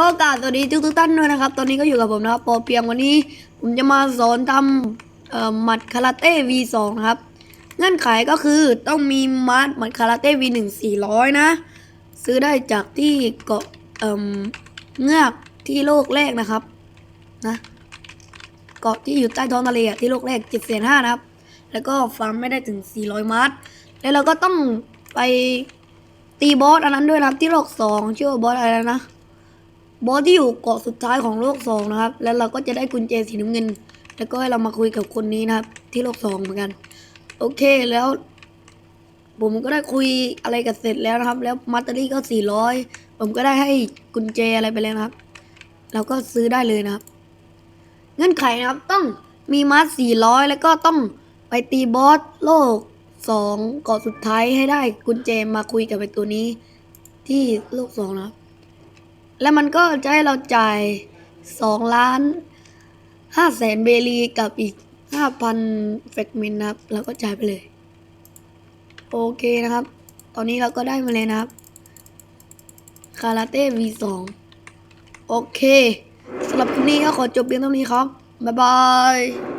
ก็กาสวัสดีทุกทุกท่านด้วยนะครับ ตอนนี้ก็อยู่กับผมนะครับปอเปียงวันนี้ ผมจะมาสอนทำเอ่อหมัดคาราเต้ V2 นะครับ เงื่อนไขก็คือต้องมีมัดหมัดคาราเต้ V1 400 นะ ซื้อได้จากที่เกาะเอ่มเงือกที่โลกแรกนะครับนะเกาะที่อยู่ใต้ท้องทะเลที่โลกแรก7 5 0 0นะครับ แล้วก็ฟาร์มไม่ได้ถึง 400 มัดแล้วเราก็ต้องไปตีบอสอันนั้นด้วยนะที่โลกสองชื่อบอสอะไรนะ บอสที่อยู่เกาะสุดท้ายของโลกสองนะครับ แล้วเราก็จะได้กุญแจสีน้ำเงิน แล้วก็ให้เรามาคุยกับคนนี้นะครับ ที่โลกสองเหมือนกัน โอเคแล้ว ผมก็ได้คุยอะไรกันเสร็จแล้วนะครับ แล้วมัตเตอรี่ก็สี่ร้อยผมก็ได้ให้กุญแจอะไรไปแล้วนะครับ เราก็ซื้อได้เลยนะครับ เงื่อนไขนะครับต้องมีมัดสี่ร้อยแล้วก็ต้องไปตีบอสโลกสองเกาะสุดท้ายให้ได้กุญแจมาคุยกับไอตัวนี้ ที่โลกสองนะครับ แล้วมันก็จะให้เราจ่ายสองล้านห้าแสนเบรีกับอีกห้าพันเฟกเมนนะครับแล้วก็จ่ายไปเลย โอเคนะครับ ตอนนี้เราก็ได้มาเลยนะครับ คาราเต้ V2 โอเคสำหรับคลิปนี้ก็ขอจบเพียงเท่านี้ครับ บ๊ายบาย